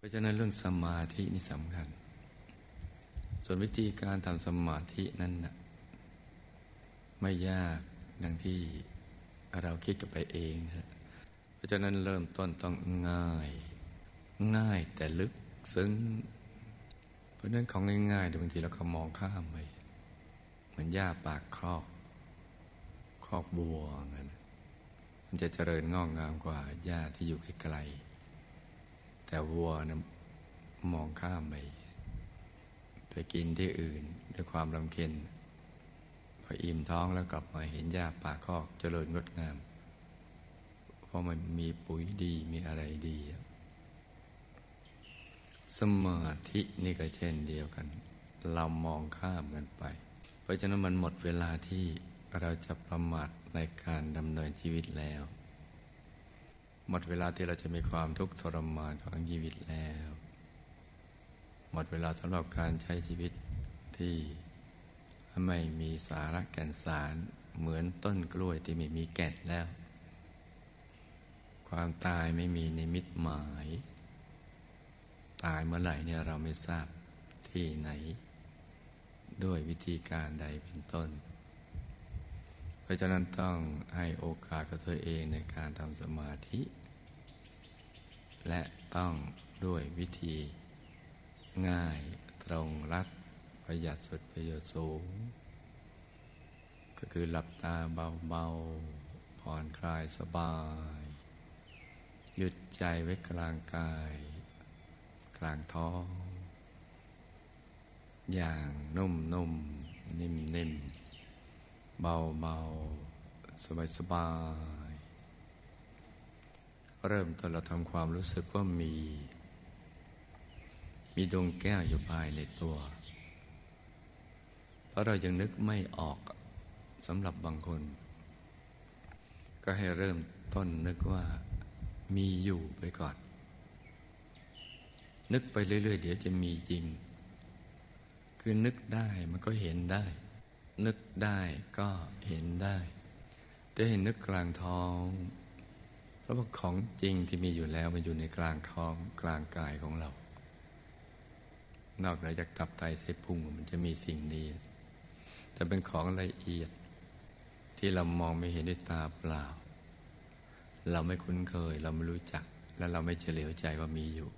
เพราะฉะนั้นเรื่องสมาธินี่สำคัญ ส่วนวิธีการทำสมาธินั้นนะไม่ยากดังที่เราคิดกันไปเองนะเพราะฉะนั้นเริ่มต้นต้องง่าย ง่ายแต่ลึกซึ้งเพราะนั้นของง่ายๆบางทีเราก็มองข้ามไปเหมือนหญ้าปากครอกครอกบัวเงี้ยมันจะเจริญงอกงามกว่าหญ้าที่อยู่ไกลๆ แต่วัวนะมองข้ามไปไปกินที่อื่นด้วยความลำเค็ญพออิ่มท้องแล้วกลับมาเห็นหญ้าป่าคอกเจริญงดงาม เพราะมันมีปุ๋ยดีมีอะไรดี สมาธินี่ก็เช่นเดียวกัน เรามองข้ามกันไป เพราะฉะนั้นมันหมดเวลาที่เราจะประมาทในการดำเนินชีวิตแล้ว หมดเวลาที่เราจะมีความทุกข์ทรมานของชีวิตแล้ว หมดเวลาสำหรับการใช้ชีวิตที่ไม่มีสาระแก่นสารเหมือนต้นกล้วยที่ไม่มีแก่นแล้ว ความตายไม่มีในมิตหมาย ตายเมื่อไหร่เนี่ยเราไม่ทราบที่ไหน ด้วยวิธีการใดเป็นต้น ราะฉะนั้นต้องให้โอกาสกับตัวเองในการทำสมาธิ และต้องด้วยวิธี ง่ายตรงรัดประหยัดสุดประโยชน์สูง ก็คือหลับตาเบาๆ ผ่อนคลายสบาย หยุดใจไว้กลางกาย กลางท้อง อย่างนุ่มนุ่มนิ่มนิ่ม เบาเบาสบายสบาย เริ่มต้นเราทำความรู้สึกว่ามี มีดวงแก้วอยู่ภายในตัว เพราะเรายังนึกไม่ออกสำหรับบางคน ก็ให้เริ่มต้นนึกว่ามีอยู่ไปก่อน นึกไปเรื่อย ๆ เดี๋ยวจะมีจริง คือนึกได้มันก็เห็นได้ นึกได้ก็เห็นได้แต่เห็นนึกกลางท้องเพราะว่าของจริงที่มีอยู่แล้วมันอยู่ในกลางท้องกลางกายของเรา นอกจากตับไตเส้นพุงมันจะมีสิ่งนี้แต่เป็นของละเอียด ที่เรามองไม่เห็นด้วยตาเปล่า เราไม่คุ้นเคย เราไม่รู้จัก และเราไม่เฉลียวใจว่ามีอยู่